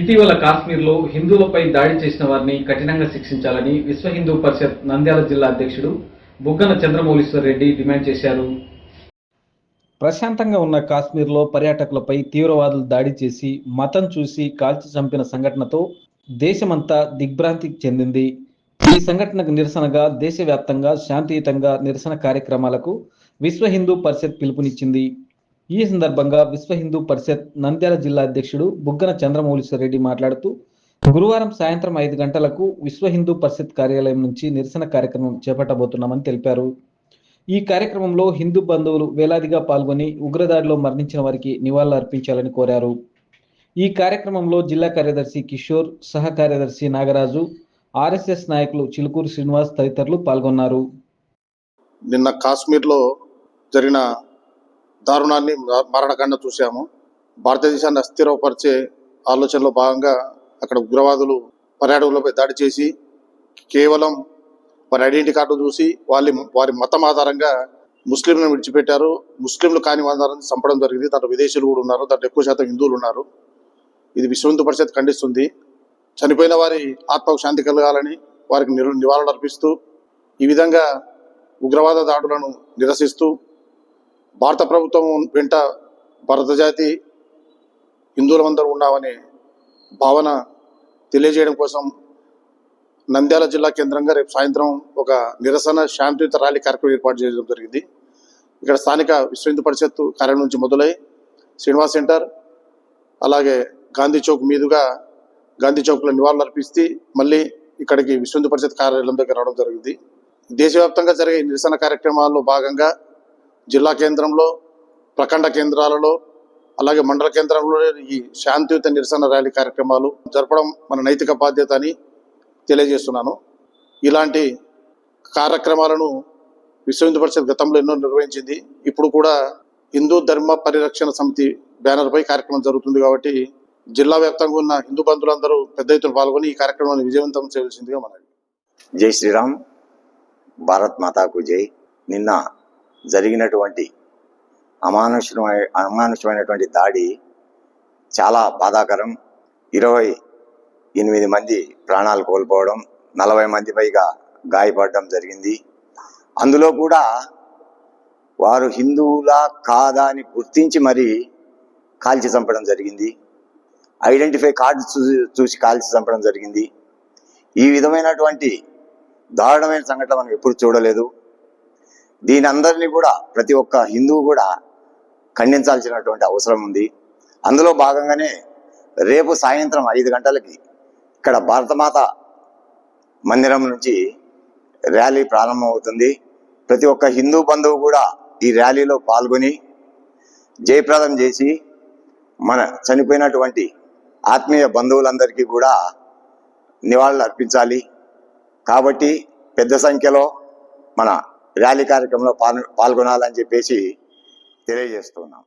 ఇటీవల కాశ్మీర్లో హిందువులపై దాడి చేసిన వారిని కఠినంగా శిక్షించాలని విశ్వ హిందూ పరిషత్ నంద్యాల జిల్లా అధ్యక్షుడు బుగ్గన చంద్రమౌళీశ్వర్ రెడ్డి డిమాండ్ చేశారు. ప్రశాంతంగా ఉన్న కాశ్మీర్లో పర్యాటకులపై తీవ్రవాదులు దాడి చేసి మతం చూసి కాల్చి చంపిన సంఘటనతో దేశమంతా దిగ్భ్రాంతికి చెందింది. ఈ సంఘటనకు నిరసనగా దేశవ్యాప్తంగా శాంతియుతంగా నిరసన కార్యక్రమాలకు విశ్వ హిందూ పరిషత్ పిలుపునిచ్చింది. ఈ సందర్భంగా విశ్వ హిందూ పరిషత్ నంద్యాల జిల్లా అధ్యక్షుడు బుగ్గన చంద్రమౌళీశ్వర రెడ్డి మాట్లాడుతూ గురువారం సాయంత్రం ఐదు గంటలకు విశ్వ హిందూ పరిషత్ కార్యాలయం నుంచి నిరసన కార్యక్రమం చేపట్టబోతున్నామని తెలిపారు. ఈ కార్యక్రమంలో హిందూ బంధువులు వేలాదిగా పాల్గొని ఉగ్రదాడిలో మరణించిన వారికి నివాళులు అర్పించాలని కోరారు. ఈ కార్యక్రమంలో జిల్లా కార్యదర్శి కిషోర్ సహ కార్యదర్శి నాగరాజు ఆర్ఎస్ఎస్ నాయకులు చిలుకూరు శ్రీనివాస్ తదితరులు పాల్గొన్నారు. నిన్న కాశ్మీర్లో జరిగిన దారుణాన్ని మరణకాండ చూశాము. భారతదేశాన్ని అస్థిరపరిచే ఆలోచనలో భాగంగా అక్కడ ఉగ్రవాదులు పర్యాటకులపై దాడి చేసి కేవలం వారి ఐడెంటిటీ కార్డు చూసి వాళ్ళ వారి మతం ఆధారంగా ముస్లింలను విడిచిపెట్టారు. ముస్లింలు కాని ఆధారాన్ని చంపడం జరిగింది. దాంట్లో విదేశీయులు కూడా ఉన్నారు. దాంట్లో ఎక్కువ శాతం హిందువులు ఉన్నారు. ఇది విశ్వ హిందూ పరిషత్ ఖండిస్తుంది. చనిపోయిన వారి ఆత్మకు శాంతి కలగాలని వారికి నిరు నివాళులు అర్పిస్తూ ఈ విధంగా ఉగ్రవాద దాడులను నిరసిస్తూ భారత ప్రభుత్వం వెంట భారత జాతి హిందువులందరూ ఉన్నామనే భావన తెలియజేయడం కోసం నంద్యాల జిల్లా కేంద్రంగా రేపు సాయంత్రం ఒక నిరసన శాంతియుత ర్యాలీ కార్యక్రమం ఏర్పాటు చేయడం జరిగింది. ఇక్కడ స్థానిక విశ్వ హిందూ పరిషత్తు కార్యాలయం నుంచి మొదలై శ్రీనివాస్ సెంటర్ అలాగే గాంధీ చౌక్ మీదుగా గాంధీ చౌక్లో నివాళులు అర్పిస్తే మళ్ళీ ఇక్కడికి విశ్వ హిందూ పరిషత్ కార్యాలయం దగ్గర రావడం జరిగింది. దేశవ్యాప్తంగా జరిగే నిరసన కార్యక్రమాల్లో భాగంగా జిల్లా కేంద్రంలో ప్రఖండ కేంద్రాలలో అలాగే మండల కేంద్రంలో ఈ శాంతియుత నిరసన ర్యాలీ కార్యక్రమాలు జరపడం మన నైతిక బాధ్యత అని తెలియజేస్తున్నాను. ఇలాంటి కార్యక్రమాలను విశ్వహిందు పరిషత్ గతంలో ఎన్నో నిర్వహించింది. ఇప్పుడు కూడా హిందూ ధర్మ పరిరక్షణ సమితి బ్యానర్పై కార్యక్రమం జరుగుతుంది కాబట్టి జిల్లా వ్యాప్తంగా ఉన్న హిందూ బంధువులందరూ పెద్ద ఎత్తున పాల్గొని ఈ కార్యక్రమాన్ని విజయవంతం చేయవలసిందిగా మనవి. జై శ్రీరామ్. భారత్ మాతాకు జై. నిన్న జరిగినటువంటి అమానుషమైన అమానుషమైనటువంటి దాడి చాలా బాధాకరం. ఇరవై ఎనిమిది మంది ప్రాణాలు కోల్పోవడం నలభై మంది పైగా గాయపడడం జరిగింది. అందులో కూడా వారు హిందువులా కాదా అని గుర్తించి మరీ కాల్చి చంపడం జరిగింది. ఐడెంటిఫై కార్డు చూసి చూసి కాల్చి చంపడం జరిగింది. ఈ విధమైనటువంటి దారుణమైన సంఘటన మనం ఎప్పుడు చూడలేదు. దీని అందరినీ కూడా ప్రతి ఒక్క హిందువు కూడా ఖండించాల్సినటువంటి అవసరం ఉంది. అందులో భాగంగానే రేపు సాయంత్రం ఐదు గంటలకి ఇక్కడ భారతమాత మందిరం నుంచి ర్యాలీ ప్రారంభమవుతుంది. ప్రతి ఒక్క హిందూ బంధువు కూడా ఈ ర్యాలీలో పాల్గొని జయప్రదం చేసి మన చనిపోయినటువంటి ఆత్మీయ బంధువులందరికీ కూడా నివాళులు అర్పించాలి కాబట్టి పెద్ద సంఖ్యలో మన ర్యాలీ కార్యక్రమంలో పాల్గొనాలని చెప్పేసి తెలియజేస్తున్నాం.